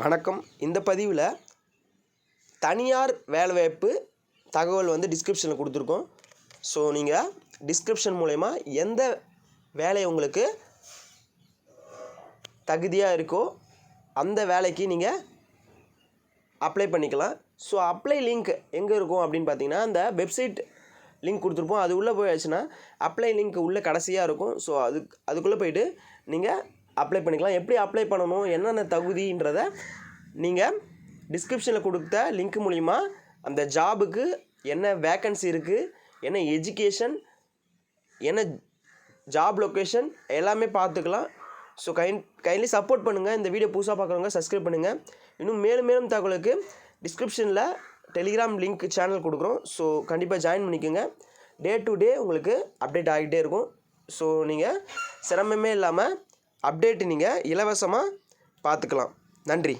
வணக்கம். இந்த பதிவில் தனியார் வேலைவாய்ப்பு தகவல் வந்து டிஸ்கிரிப்ஷனில் கொடுத்துருக்கோம். ஸோ நீங்கள் டிஸ்கிரிப்ஷன் மூலயமா எந்த வேலை உங்களுக்கு தகுதியாக இருக்கோ அந்த வேலைக்கு நீங்கள் அப்ளை பண்ணிக்கலாம். ஸோ அப்ளை லிங்க் எங்கே இருக்கும் அப்படின்னு பார்த்தீங்கன்னா அந்த வெப்சைட் லிங்க் கொடுத்துருப்போம். அது உள்ளே போயாச்சுன்னா அப்ளை லிங்க் உள்ளே கடைசியாக இருக்கும். ஸோ அது அதுக்குள்ளே போயிட்டு நீங்கள் அப்ளை பண்ணிக்கலாம். எப்படி அப்ளை பண்ணணும்? என்னென்ன தகுதின்றத நீங்கள் டிஸ்கிரிப்ஷனில் கொடுத்த லிங்க் மூலிமா அந்த ஜாபுக்கு என்ன வேக்கன்சி இருக்குது என்ன எஜுகேஷன் என்ன ஜாப் லொக்கேஷன் எல்லாமே பார்த்துக்கலாம். ஸோ கைண்ட் கைண்ட்லி சப்போர்ட் பண்ணுங்கள் இந்த வீடியோ புதுசாக பார்க்குறவங்க சப்ஸ்கிரைப் பண்ணுங்கள் இன்னும் மேலும் மேலும் தகவலுக்கு டிஸ்கிரிப்ஷனில் டெலிகிராம் லிங்க் சேனல் கொடுக்குறோம். ஸோ கண்டிப்பாக ஜாயின் பண்ணிக்கோங்க. டே டு டே உங்களுக்கு அப்டேட் ஆகிட்டே இருக்கும். ஸோ நீங்கள் சிரமமே இல்லாமல் அப்டேட்டு நீங்கள் இலவசமாக பார்த்துக்கலாம் நன்றி.